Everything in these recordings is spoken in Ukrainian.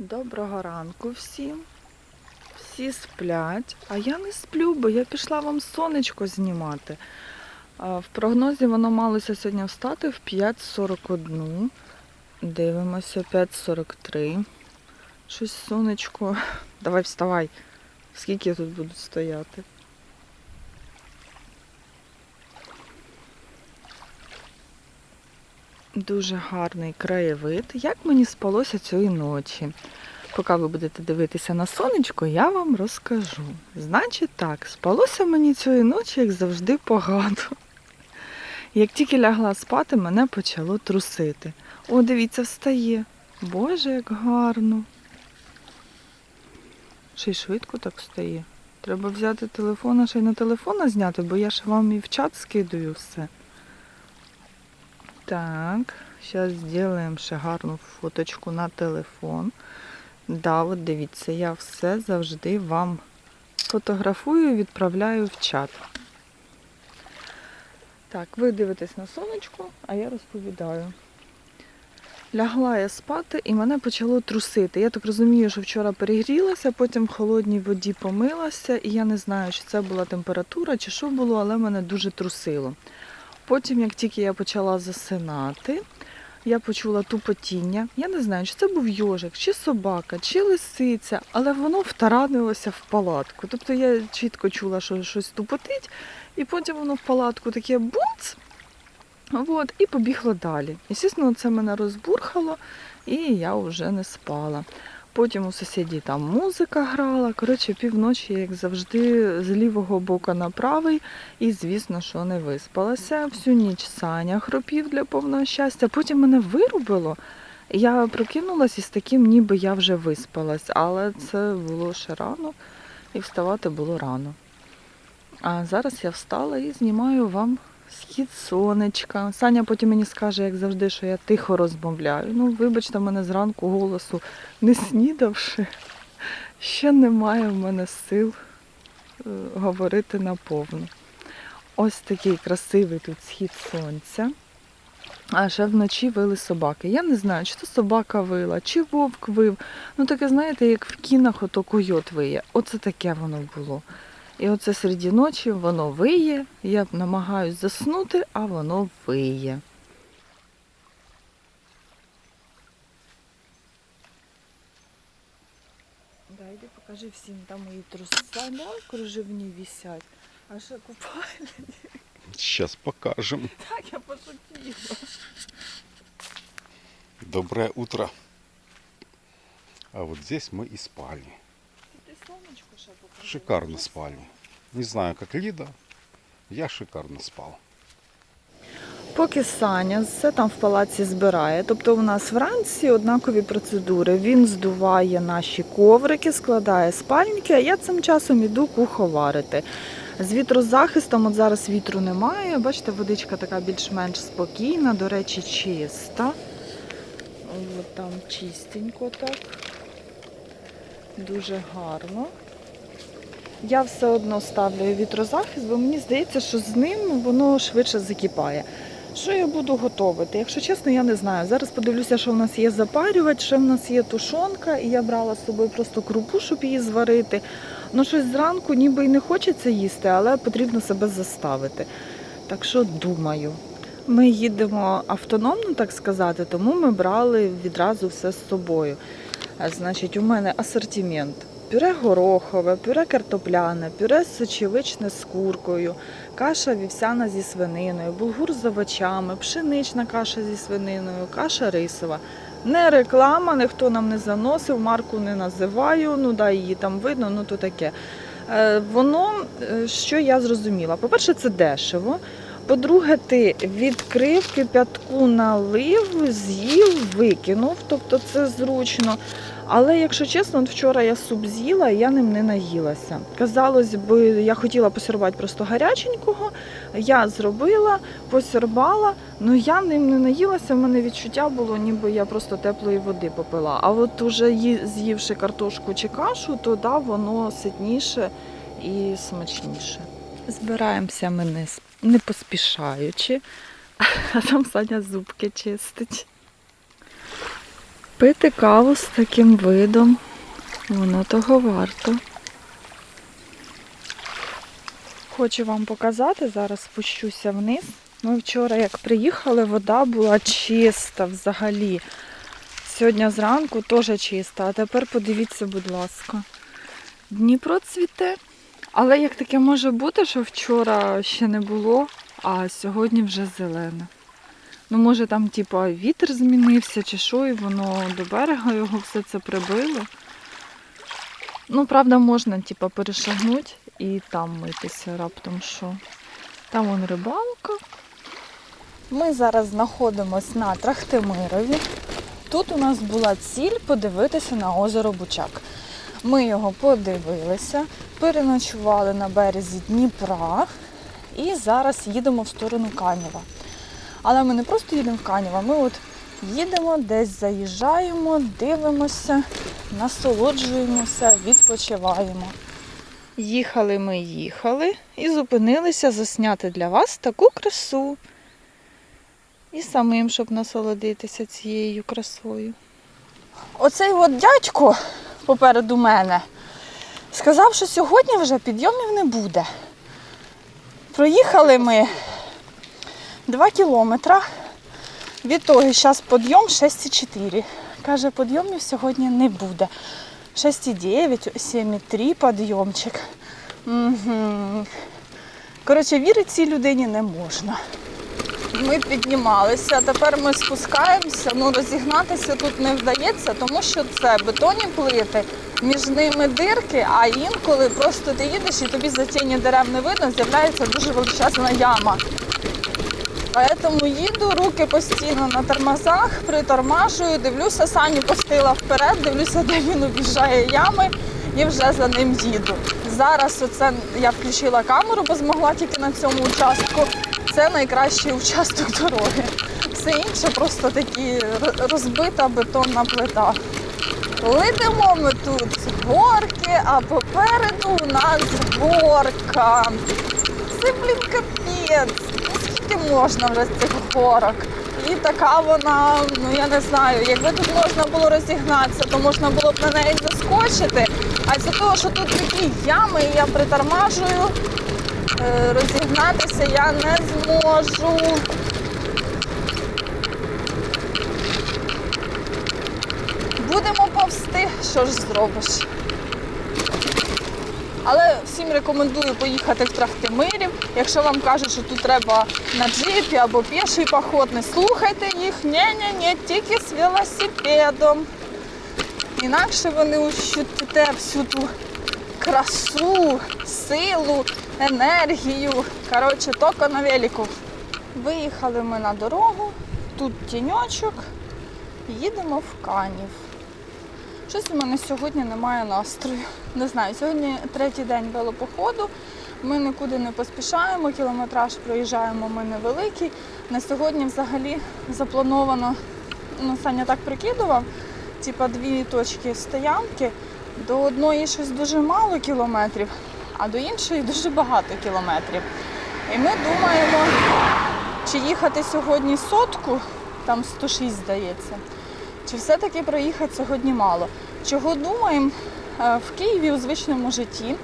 Доброго ранку всім. Всі сплять, а я не сплю, бо я пішла вам сонечко знімати. В прогнозі воно малося сьогодні встати в 5.41. Дивимося, 5.43. Щось сонечко. Давай вставай. Скільки я тут буду стояти? Дуже гарний краєвид. Як мені спалося цієї ночі? Поки ви будете дивитися на сонечко, я вам розкажу. Значить так, спалося мені цієї ночі, як завжди, погано. Як тільки лягла спати, мене почало трусити. О, дивіться, встає. Боже, як гарно. Ще й швидко так встає. Треба взяти телефон, а ще й на телефона зняти, бо я ж вам і в чат скидаю все. Так, зараз зробимо ще гарну фоточку на телефон. Да, от дивіться, я все завжди вам фотографую і відправляю в чат. Так, ви дивитесь на сонечко, а я розповідаю. Лягла я спати і мене почало трусити. Я так розумію, що вчора перегрілася, потім в холодній воді помилася, і я не знаю, чи це була температура, чи що було, але мене дуже трусило. Потім, як тільки я почала засинати, я почула тупотіння. Я не знаю, чи це був йожик, чи собака, чи лисиця, але воно втаранилося в палатку. Тобто я чітко чула, що щось тупотить, і потім воно в палатку таке бумц, от, і побігло далі. І, звісно, це мене розбурхало, і я вже не спала. Потім у сусідів там музика грала. Коротше, півночі, як завжди, з лівого боку на правий. І, звісно, що не виспалася. Всю ніч Саня хропів для повного щастя. Потім мене вирубило. Я прокинулась із таким, ніби я вже виспалась, але це було ще рано і вставати було рано. А зараз я встала і знімаю вам схід сонечка. Саня потім мені скаже, як завжди, що я тихо розмовляю. Ну, вибачте, в мене зранку голосу не снідавши. Ще немає в мене сил е, говорити наповну. Ось такий красивий тут схід сонця. А ще вночі вили собаки. Я не знаю, чи то собака вила, чи вовк вив. Ну таке, знаєте, як в кінах ото койот виє. Оце таке воно було. І оце серед ночі воно виє. Я намагаюсь заснути, а воно виє. Да, йди покажи всім, там мої труселя кружевні висять. А ще купальні. Сейчас покажем. Так, я пошутила. Доброе утро. А вот здесь мы и спали. Ти сонечко ще покажи. Шикарно спали. Не знаю, как Лида. Я шикарно спал. Поки Саня все там в палаці збирає, тобто у нас вранці однакові процедури. Він здуває наші коврики, складає спальники, а я цим часом іду кухо варити. З вітрозахистом, от зараз вітру немає. Бачите, водичка така більш-менш спокійна, до речі, чиста. От там чистенько так. Дуже гарно. Я все одно ставлю вітрозахист, бо мені здається, що з ним воно швидше закипає. Що я буду готувати? Якщо чесно, я не знаю. Зараз подивлюся, що в нас є запарювач, що в нас є тушонка, і я брала з собою просто крупу, щоб її зварити. Ну, щось зранку ніби і не хочеться їсти, але потрібно себе заставити. Так що думаю. Ми їдемо автономно, так сказати, тому ми брали відразу все з собою. Значить, у мене асортимент. Пюре горохове, пюре картопляне, пюре сочевичне з куркою, каша вівсяна зі свининою, булгур з овочами, пшенична каша зі свининою, каша рисова. Не реклама, ніхто нам не заносив, марку не називаю, ну да, її там видно, ну то таке. Е, Воно, е, що я зрозуміла, по-перше, це дешево. По-друге, ти відкрив кипятку налив, з'їв, викинув, тобто це зручно. Але якщо чесно, вчора я суп з'їла, я ним не наїлася. Казалось би, я хотіла посербати просто гаряченького. Я зробила, посербала, але я ним не наїлася. В мене відчуття було, ніби я просто теплої води попила. А от уже з'ївши картошку чи кашу, то да, воно ситніше і смачніше. Збираємося ми не поспішаючи, а там Саня зубки чистить. Пити каву з таким видом, воно того варто. Хочу вам показати, зараз спущуся вниз. Ми вчора, як приїхали, вода була чиста взагалі. Сьогодні зранку теж чиста, а тепер подивіться, будь ласка. Дніпро цвіте. Але як таке може бути, що вчора ще не було, а сьогодні вже зелене. Ну, може там, типа, вітер змінився чи що, і воно до берега його все це прибило. Ну, правда, можна, типа, перешагнути і там митися раптом що. Там вон рибалка. Ми зараз знаходимося на Трахтимирові. Тут у нас була ціль подивитися на озеро Бучак. Ми його подивилися, переночували на березі Дніпра і зараз їдемо в сторону Канєва. Але ми не просто їдемо в Канєва, ми от їдемо, десь заїжджаємо, дивимося, насолоджуємося, відпочиваємо. Їхали ми їхали і зупинилися засняти для вас таку красу. І самим, щоб насолодитися цією красою. Оцей от дядько попереду мене сказав, що сьогодні вже підйомів не буде. Проїхали ми 2 кілометри. Від того зараз підйом 6,4. Каже, підйомів сьогодні не буде. 6,9, 7,3 підйомчик. Угу. Коротше, вірити цій людині не можна. Ми піднімалися, тепер ми спускаємося. Ну, розігнатися тут не вдається, тому що це бетонні плити, між ними дирки, а інколи просто ти їдеш і тобі за тіні дерев не видно, з'являється дуже величезна яма. Тому їду, руки постійно на тормозах, притормажую, дивлюся, Саню пустила вперед, дивлюся, де він об'їжджає ями і вже за ним їду. Зараз оце я включила камеру, бо змогла тільки на цьому участку. Це найкращий участок дороги. Все інше просто такі розбита бетонна плита. Летимо ми тут з горки, а попереду у нас горка. Це, блін, капець. Скільки можна вже цих горок? І така вона, ну я не знаю, якби тут можна було розігнатися, то можна було б на неї заскочити. А з-за того, що тут такі ями, і я притормажую, е, розігнатися я не зможу. Будемо повсти, що ж зробиш. Але всім рекомендую поїхати в Трахтимирів. Якщо вам кажуть, що тут треба на джипі або піший поход, не слухайте їх. Ні-ні-ні, тільки з велосипедом. Інакше ви ощутите всю ту красу, силу, енергію. Коротше, тільки на велику. Виїхали ми на дорогу, тут тіньочок, їдемо в Канів. Щось у мене сьогодні немає настрою. Не знаю, сьогодні третій день велопоходу. Ми нікуди не поспішаємо, кілометраж проїжджаємо ми невеликий. На сьогодні взагалі заплановано, ну Саня так прикидував, типа дві точки стоянки. До одної щось дуже мало кілометрів, а до іншої дуже багато кілометрів. І ми думаємо, чи їхати сьогодні сотку, там 106 здається. Чи все-таки проїхати сьогодні мало? Чого думаємо? Е, В Києві у звичному житті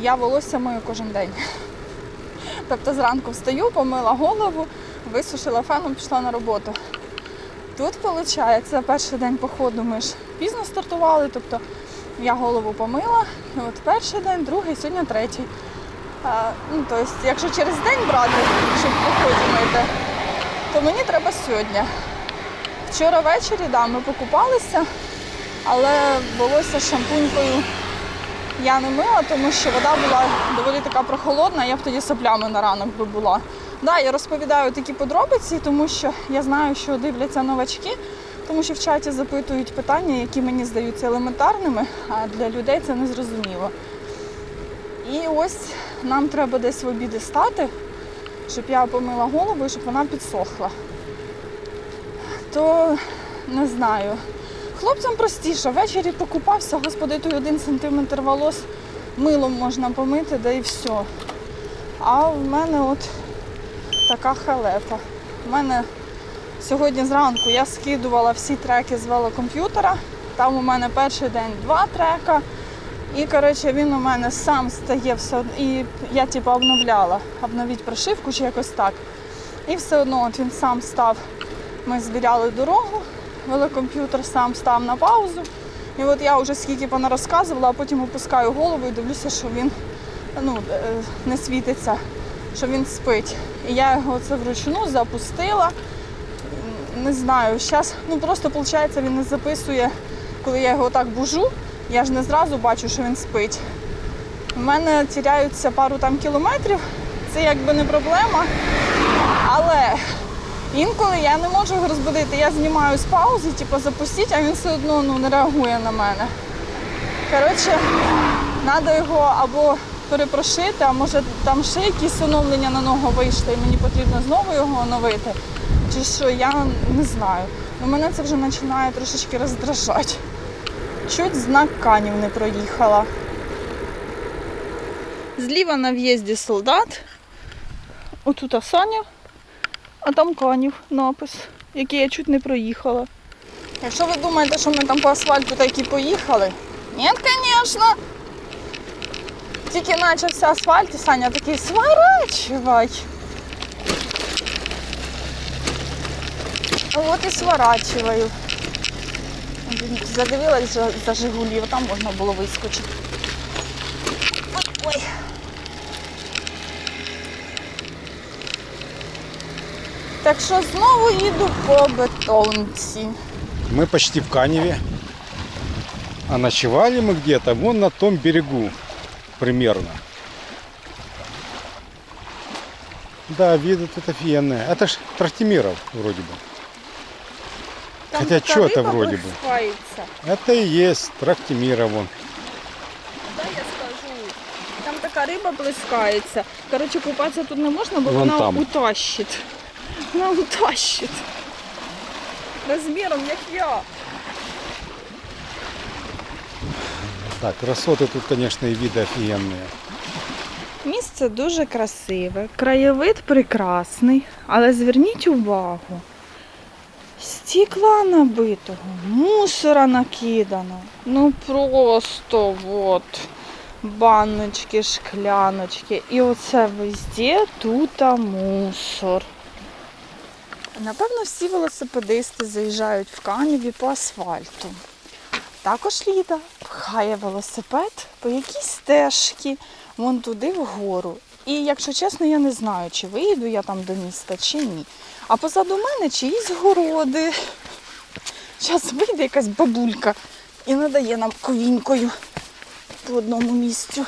я волосся мию кожен день. Тобто зранку встаю, помила голову, висушила феном, пішла на роботу. Тут, виходить, перший день походу ми ж пізно стартували, тобто я голову помила, от перший день, другий, сьогодні третій. Е, Ну, тобто, якщо через день брати, щоб в поході мити, то мені треба сьогодні. Вчора ввечері да, ми покупалися, але волосся шампунькою я не мила, тому що вода була доволі така прохолодна, я б тоді соплями на ранок би була. Да, я розповідаю такі подробиці, тому що я знаю, що дивляться новачки, тому що в чаті запитують питання, які мені здаються елементарними, а для людей це не зрозуміло. І ось нам треба десь в обіди стати, щоб я помила голову і щоб вона підсохла то не знаю. Хлопцям простіше, ввечері покупався, господи, той один сантиметр волос милом можна помити, да і все. А в мене от така халепа. У мене Сьогодні зранку я скидувала всі треки з велокомп'ютера. Там у мене перший день два трека. І коротше, він у мене сам стає все І я типу обновляла, обновіть прошивку чи якось так. І все одно от він сам став. Ми звіряли дорогу, велокомп'ютер сам став на паузу. І от я вже скільки вона розказувала, а потім опускаю голову і дивлюся, що він ну, е, не світиться, що він спить. І я його це вручну запустила. Не знаю, зараз ну просто виходить, він не записує, коли я його так бужу, я ж не зразу бачу, що він спить. У мене тіряються пару там кілометрів, це якби не проблема. Але інколи я не можу його розбудити. Я знімаю з паузи, типу запустіть, а він все одно ну, не реагує на мене. Коротше, треба його або перепрошити, а може там ще якісь оновлення на нього вийшли, і мені потрібно знову його оновити. Чи що, я не знаю. Ну, мене це вже починає трошечки роздражати. Чуть знак канів не проїхала. Зліва на в'їзді солдат. Отут Саня, а там канів напис, який я чуть не проїхала. Якщо ви думаєте, що ми там по асфальту так і поїхали, ні, звісно. Тільки почався асфальт, і Саня такий сворачивай. От і сворачиваю. Задивилась за, за Жигулів, там можна було вискочити. Ой, Так що знову їду по бетонці. Мы почти в Каневе. А ночевали мы где-то вон на том берегу примерно. Да, виды тут офигенные. Это ж Трахтимиров вроде бы. Там Хотя така чого це риба вроді би? плескається. Это и есть Трахтимиров вон. Да, я скажу. Там така риба плескається. Коротше, купатися тут не можна, бо Вон вона там. утащить. Вона утащить. Розміром, як я. Так, красоты тут, конечно, и виды офигенные. Місце дуже красиве, краєвид прекрасний, але зверніть увагу. Стікла набитого, мусора накидано. Ну просто от баночки, шкляночки. І оце везде тут мусор. Напевно, всі велосипедисти заїжджають в Каніві по асфальту. Також Ліда пхає велосипед по якійсь стежці, вон туди вгору. І якщо чесно, я не знаю, чи вийду я там до міста, чи ні. А позаду мене чиїсь городи. Зараз вийде якась бабулька і надає нам ковінькою по одному місцю.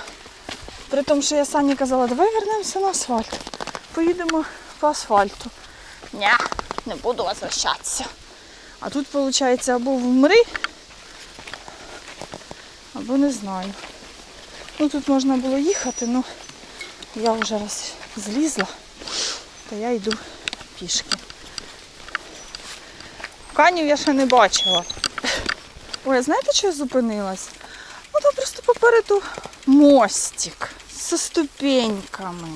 При тому, що я Сані казала, давай вернемося на асфальт. Поїдемо по асфальту. Ня, не буду возвращатися. А тут, виходить, або вмри, або не знаю. Ну тут можна було їхати, ну я вже раз злізла, то я йду пішки. Канів я ще не бачила. Ой, знаєте, що я зупинилась? Ну там просто попереду мостик зі ступеньками.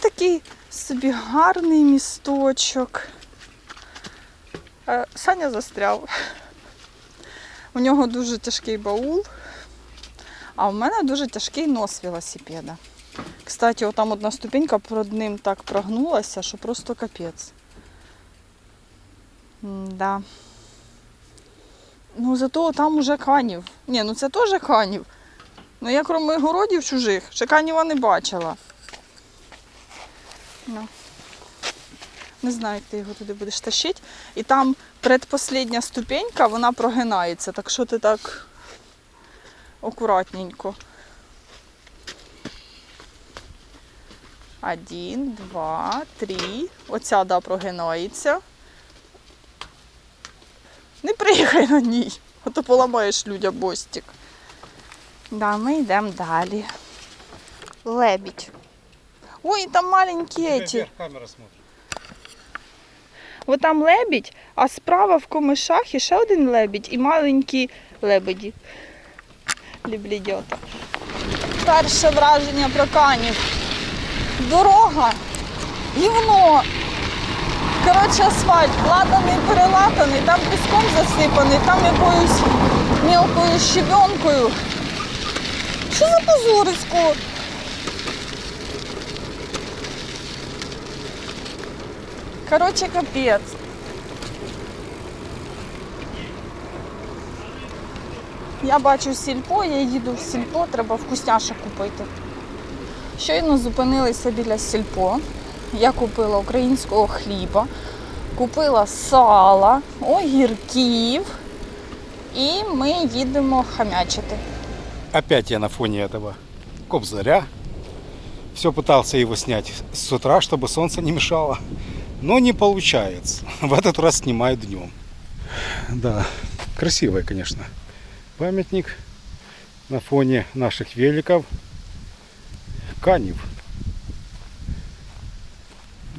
Такий собі гарний місточок. Е, Саня застряв. У нього дуже тяжкий баул, а в мене дуже тяжкий нос велосипеда. Кстати, отам одна ступенька перед ним так прогнулася, що просто капець. Да. Ну зато там уже канів. Ні, ну це теж канів. Ну я крім городів чужих, ще каніва не бачила. Ну. Не знаю, як ти його туди будеш тащити. І там предпослідня ступенька, вона прогинається, так що ти так акуратненько. Один, два, три. Оця да, прогинається. Не приїхай на ній, а то поламаєш людям бостик. Да, ми йдемо далі. Лебідь. Ой, там маленькі эти. камера смотрит. От там лебідь, а справа в комишах і ще один лебідь і маленькі лебеді. Ліблідьота. Перше враження про канів. Дорога, гівно. Коротше, асфальт латаний, перелатаний, там піском засипаний, там якоюсь мілкою щебенкою. Що за позорисько? Коротше, капець. Я бачу сільпо, я їду в сільпо, треба вкусняшок купити. Щойно зупинилися біля сільпо. Я купила українського хліба, купила сала, огірків і ми їдемо хамячити. Опять я на фоне этого кобзаря. Все пытался его снять с утра, чтобы солнце не мешало. Но не получается. В этот раз снимаю днем. Да, красивый, конечно, памятник на фоне наших великов. Канев.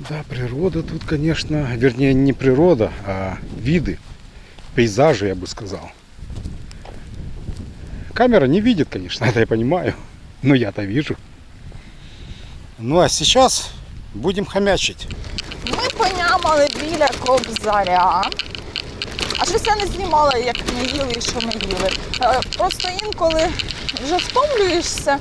Да, природа тут, конечно, вернее не природа, а виды, пейзажи, я бы сказал. Камера не видит, конечно, это я понимаю. Но я-то вижу. Ну а сейчас будем хомячить. Ми понямали біля кобзаря. А щось я не знімала, як ми їли і що ми їли. Е, Просто інколи вже втомлюєшся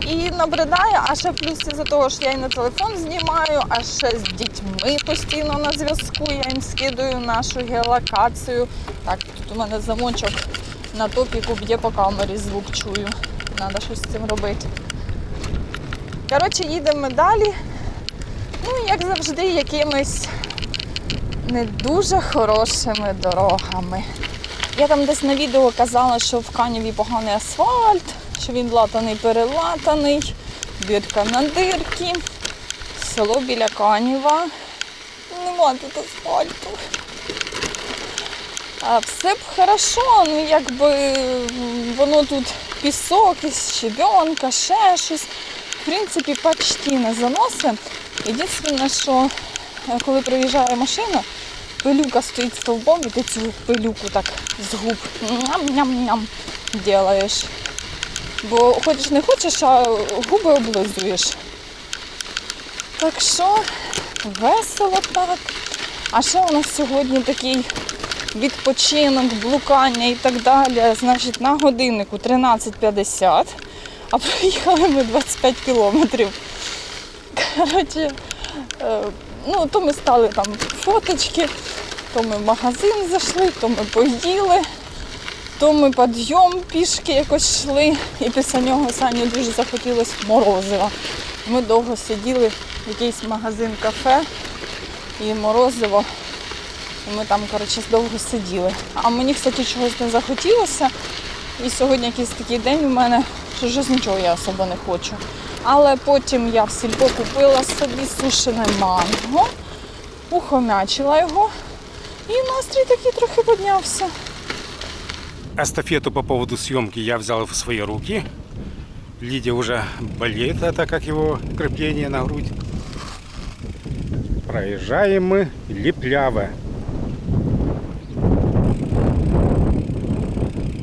і набридає, а ще плюс із-за того, що я і на телефон знімаю, а ще з дітьми постійно на зв'язку. Я їм скидаю нашу геолокацію. Так, тут у мене замочок на топіку б'є по камері, звук чую. Треба щось з цим робити. Коротше, їдемо далі. Ну, як завжди, якимись не дуже хорошими дорогами. Я там десь на відео казала, що в Каніві поганий асфальт, що він латаний, перелатаний, дирка на дирки. Село біля Каніва. Нема тут асфальту. А все б хорошо, ну якби воно тут пісок, і щебенка, ще щось. В принципі, почти не заносить. Єдине, що е, коли приїжджає машина, пилюка стоїть стовбом, і ти цю пилюку так з губ ням-ням-ням делаєш. Бо хочеш не хочеш, а губи облизуєш. Так що весело так. А ще у нас сьогодні такий відпочинок, блукання і так далі. Значить, на годиннику 13.50, а проїхали ми 25 кілометрів. Коротше, е, ну, то ми стали там фоточки, то ми в магазин зайшли, то ми поїли, то ми підйом пішки якось йшли. І після нього Сані дуже захотілося морозива. Ми довго сиділи в якийсь магазин кафе і морозиво. Ми там, коротше, довго сиділи. А мені, кстати, чогось не захотілося. І сьогодні якийсь такий день у мене, що щось нічого я особо не хочу. Але потім я в сільпо купила собі сушене манго, ухомячила його, і настрій такий трохи піднявся. Эстафету по поводу съемки я взял в свои руки. Лидия уже болеет, это как его крепление на грудь. Проезжаем мы Лепляво.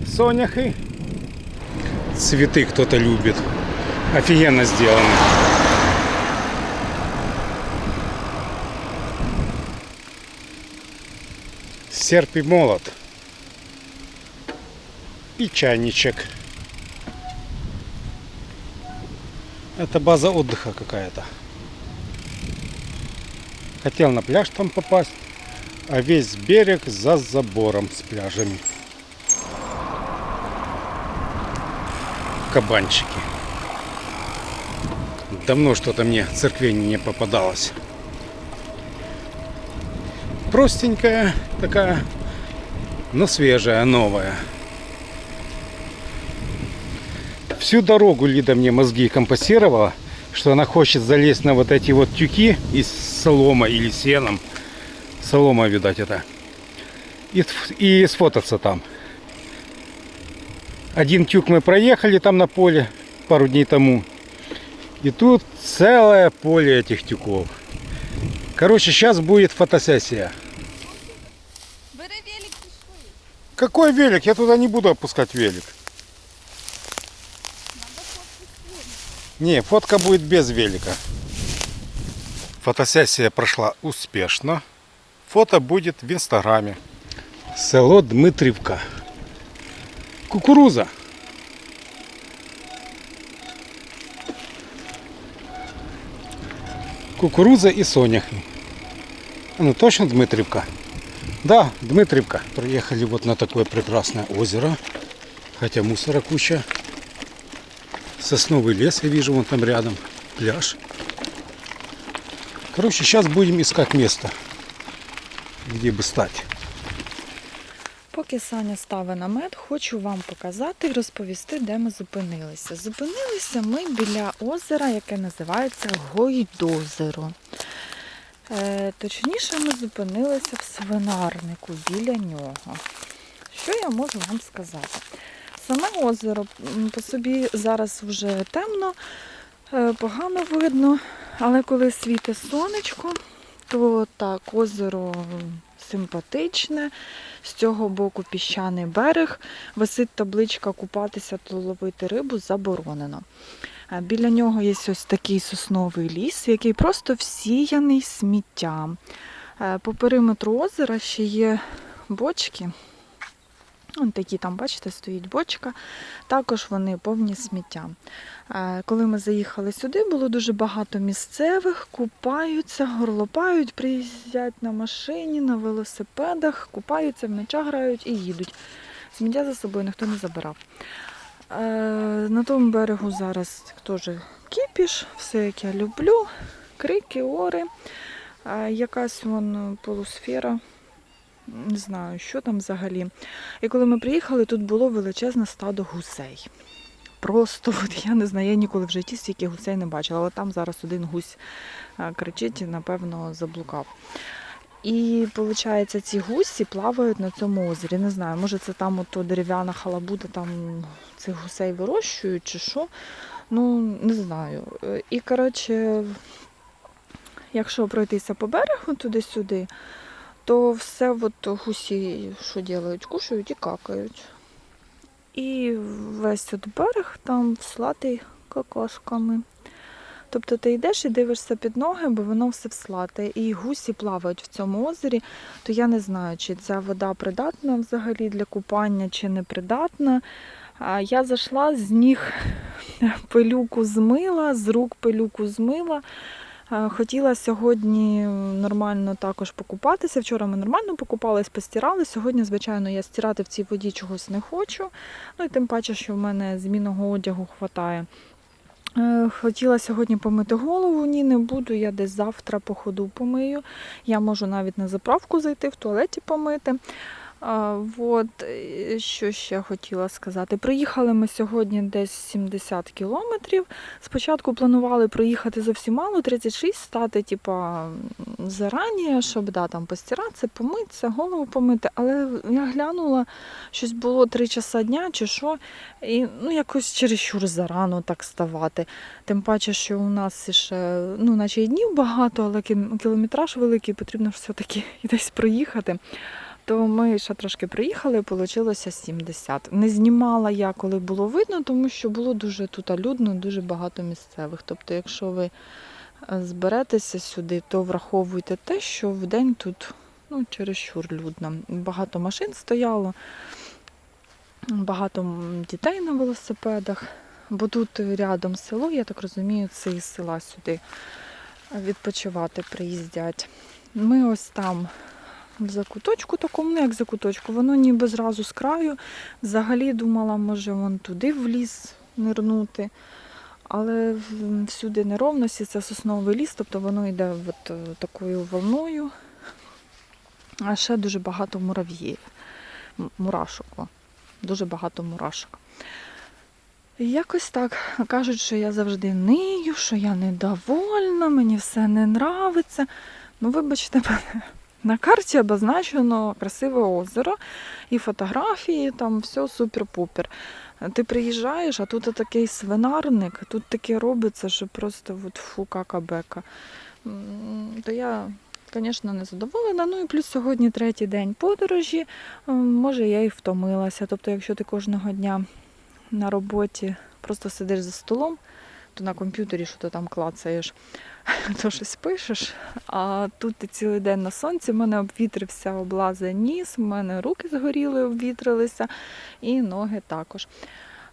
Соняхи. Цветы кто-то любит. Офигенно сделаны. Серп и молот. И чайничек. Это база отдыха какая-то. Хотел на пляж там попасть, а весь берег за забором с пляжами. Кабанчики. Давно что-то мне церквень не попадалось. Простенькая такая, но свежая, новая. Всю дорогу Лида мне мозги компостировала, что она хочет залезть на вот эти вот тюки из солома или сеном. Солома, видать, это. И, и сфотаться там. Один тюк мы проехали там на поле пару дней тому. И тут целое поле этих тюков. Короче, сейчас будет фотосессия. Бери велик пішли. Какой велик? Я туда не буду опускать велик. Не, фотка будет без велика. Фотосессия прошла успешно. Фото будет в инстаграме. Село Дмитрівка. Кукуруза. Кукуруза и соняхи. Ну точно Дмитрівка? Да, Дмитрівка. Приехали вот на такое прекрасное озеро. Хотя мусора куча. Сосновый лес я вижу вон там рядом. Пляж. Короче, сейчас будем искать место, где бы стать. Поки Саня ставить намет, хочу вам показати і розповісти, де ми зупинилися. Зупинилися ми біля озера, яке називається Гойдозеро. Е, точніше, ми зупинилися в свинарнику біля нього. Що я можу вам сказати? Саме озеро по собі зараз вже темно, е, погано видно, але коли світить сонечко, то так, озеро симпатичне. З цього боку піщаний берег, висить табличка купатися та ловити рибу заборонено. Біля нього є ось такий сосновий ліс, який просто всіяний сміттям. Е, По периметру озера ще є бочки. Вон такі там, бачите, стоїть бочка. Також вони повні сміття. Коли ми заїхали сюди, було дуже багато місцевих, купаються, горлопають, приїздять на машині, на велосипедах, купаються, в м'яча грають і їдуть. Сміття за собою ніхто не забирав. Е, На тому берегу зараз теж кіпіш, все як я люблю, крики, ори, якась вон полусфера. Не знаю, що там взагалі. І коли ми приїхали, тут було величезне стадо гусей. Просто от, я не знаю, я ніколи в житті стільки гусей не бачила, але там зараз один гусь е, кричить і, напевно, заблукав. І виходить, ці гусі плавають на цьому озері. Не знаю, може це там ото дерев'яна халабуда, там цих гусей вирощують чи що. Ну, не знаю. Е, І коротше, якщо пройтися по берегу туди-сюди, то все от гусі, що роблять, кушають і какають. І весь от берег там вслатий кокошками. Тобто ти йдеш і дивишся під ноги, бо воно все вслате. І гусі плавають в цьому озері, то я не знаю, чи ця вода придатна взагалі для купання, чи не придатна. Я зайшла з ніг пилюку змила, з рук пилюку змила. Е, Хотіла сьогодні нормально також покупатися. Вчора ми нормально покупались, постирали. Сьогодні, звичайно, я стирати в цій воді чогось не хочу. Ну і тим паче, що в мене змінного одягу вистачає. Е, Хотіла сьогодні помити голову, ні, не буду. Я десь завтра по ходу помию. Я можу навіть на заправку зайти, в туалеті помити. А, от, е, що ще хотіла сказати. Приїхали ми сьогодні десь 70 кілометрів. Спочатку планували проїхати зовсім мало, 36, стати типа, зарані, щоб да, там постиратися, помитися, голову помити. Але я глянула, щось було 3 часа дня чи що, і ну, якось чересчур зарано так ставати. Тим паче, що у нас ще, ну, наче і днів багато, але кілометраж великий, потрібно все-таки десь проїхати. То ми ще трошки приїхали, вийшло 70. Не знімала я, коли було видно, тому що було дуже тут людно, дуже багато місцевих. Тобто, якщо ви е, зберетеся сюди, то враховуйте те, що в день тут ну, чересчур людно. Багато машин стояло, багато дітей на велосипедах, бо тут рядом село, я так розумію, це із села сюди відпочивати приїздять. Ми ось там в закуточку такому, ну як закуточку, воно ніби зразу з краю. Взагалі думала, може вон туди в ліс нирнути. Але всюди неровності, це сосновий ліс, тобто воно йде от е, такою волною. А ще дуже багато мурав'їв, мурашок. О, дуже багато мурашок. І якось так кажуть, що я завжди нию, що я недовольна, мені все не нравиться. Ну, вибачте мене. На карті обозначено красиве озеро і фотографії, там все супер-пупер. Ти приїжджаєш, а тут такий свинарник, тут таке робиться, що просто от фу, кака-бека. То я, звісно, не задоволена. Ну і плюс сьогодні третій день подорожі. Може, я і втомилася. Тобто, якщо ти кожного дня на роботі просто сидиш за столом, то на комп'ютері що ти там клацаєш, то щось пишеш. А тут ти цілий день на сонці, в мене обвітрився облазе ніс, в мене руки згоріли, обвітрилися, і ноги також.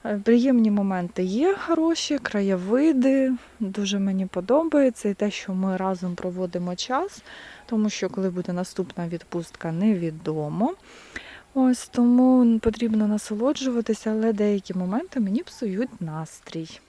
Е, Приємні моменти є хороші, краєвиди. Дуже мені подобається і те, що ми разом проводимо час, тому що коли буде наступна відпустка, невідомо. Ось тому потрібно насолоджуватися, але деякі моменти мені псують настрій.